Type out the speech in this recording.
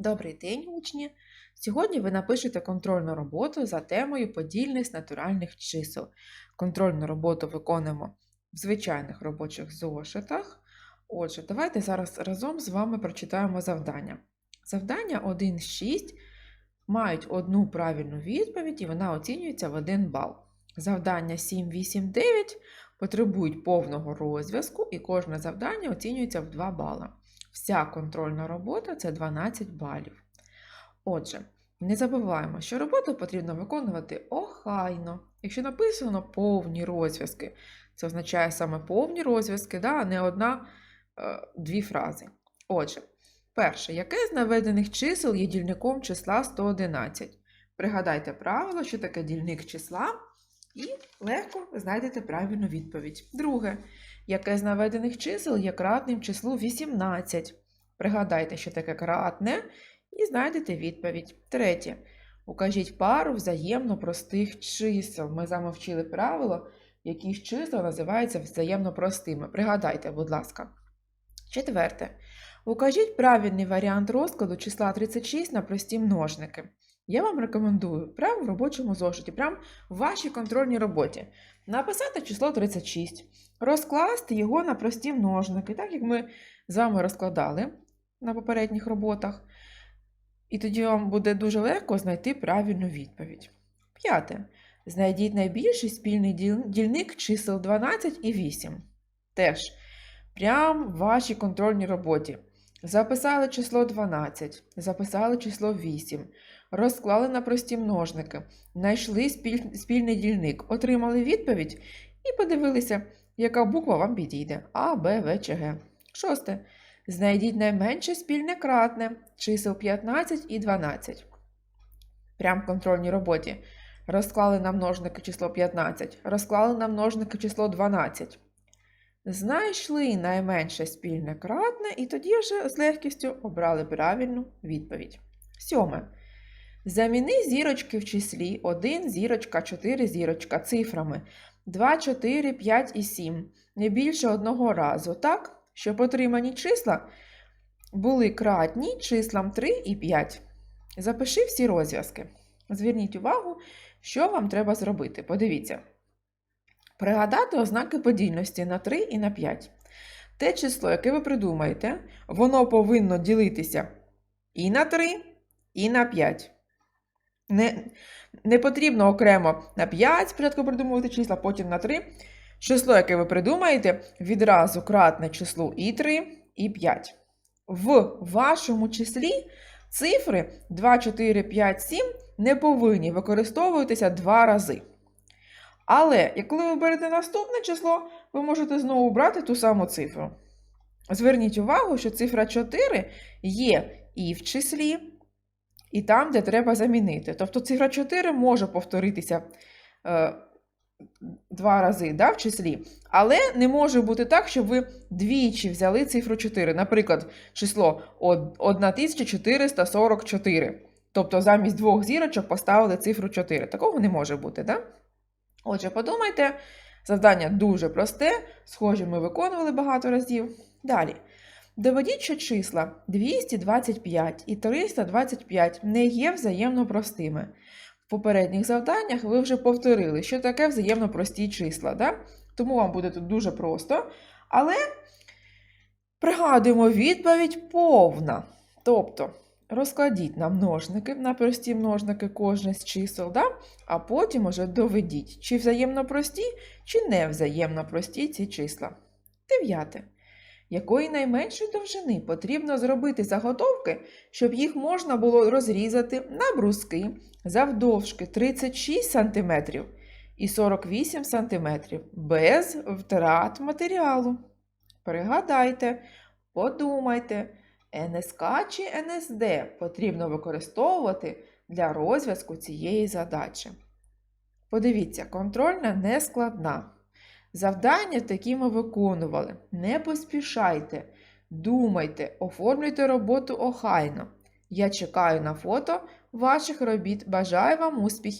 Добрий день, учні! Сьогодні ви напишете контрольну роботу за темою подільність натуральних чисел. Контрольну роботу виконуємо в звичайних робочих зошитах. Отже, давайте зараз разом з вами прочитаємо завдання. Завдання 1 з 6 мають одну правильну відповідь і вона оцінюється в 1 бал. Завдання 7, 8, 9 потребують повного розв'язку і кожне завдання оцінюється в 2 бала. Вся контрольна робота це 12 балів. Отже, не забуваємо, що роботу потрібно виконувати охайно. Якщо написано повні розв'язки, це означає саме повні розв'язки, да, а не одна е, фрази. Отже, перше, яке з наведених чисел є дільником числа 111? Пригадайте правило, що таке дільник числа, і легко знайдете правильну відповідь. Друге, яке з наведених чисел є кратним числу 18. Пригадайте, що таке кратне, і знайдете відповідь. Третє. Укажіть пару взаємно простих чисел. Ми з вами вчили правило, які ж числа називаються взаємно простими. Пригадайте, будь ласка. Четверте. Укажіть правильний варіант розкладу числа 36 на прості множники. Я вам рекомендую прямо в робочому зошиті, прямо в вашій контрольній роботі, написати число 36, розкласти його на прості множники, так як ми з вами розкладали на попередніх роботах. І тоді вам буде дуже легко знайти правильну відповідь. П'яте. Знайдіть найбільший спільний дільник чисел 12 і 8. Теж прямо в вашій контрольній роботі. Записали число 12, записали число 8, розклали на прості множники, знайшли спіль- спільний дільник, отримали відповідь і подивилися, яка буква вам підійде А, Б, В чи Г. Шосте. Знайдіть найменше спільне кратне чисел 15 і 12. Прям в контрольній роботі. Розклали на множники число 15, розклали на множники число 12. Знайшли найменше спільне кратне і тоді вже з легкістю обрали правильну відповідь. Сьоме. Заміни зірочки в числі 1, зірочка, 4 зірочка цифрами 2, 4, 5 і 7 не більше одного разу, так, щоб отримані числа були кратні числам 3 і 5. Запиши всі розв'язки. Зверніть увагу, що вам треба зробити. Подивіться. Пригадати ознаки подільності на 3 і на 5. Те число, яке ви придумаєте, воно повинно ділитися і на 3, і на 5. Не, не потрібно окремо на 5 спочатку придумувати числа, потім на 3. Число, яке ви придумаєте, відразу кратне числу і 3, і 5. В вашому числі цифри 2, 4, 5, 7 не повинні використовуватися два рази. Але, коли ви берете наступне число, ви можете знову брати ту саму цифру. Зверніть увагу, що цифра 4 є і в числі, і там, де треба замінити. Тобто цифра 4 може повторитися е, два рази да, в числі, але не може бути так, щоб ви двічі взяли цифру 4. Наприклад, число 1444. Тобто замість двох зірочок поставили цифру 4. Такого не може бути, да? Отже, подумайте, завдання дуже просте, схоже, ми виконували багато разів. Далі. Доведіть, що числа 225 і 325 не є взаємно простими. В попередніх завданнях ви вже повторили, що таке взаємно прості числа. Да? Тому вам буде тут дуже просто. Але пригадуємо відповідь повна. Тобто розкладіть на множники, на прості множники кожне з чисел, да? а потім уже доведіть, чи взаємно прості, чи не взаємно прості ці числа. Дев'яте. Якої найменшої довжини потрібно зробити заготовки, щоб їх можна було розрізати на бруски завдовжки 36 см і 48 см без втрат матеріалу. Пригадайте, подумайте, НСК чи НСД потрібно використовувати для розв'язку цієї задачі. Подивіться, контрольна не складна. Завдання такі ми виконували. Не поспішайте, думайте, оформлюйте роботу охайно. Я чекаю на фото ваших робіт. Бажаю вам успіхів!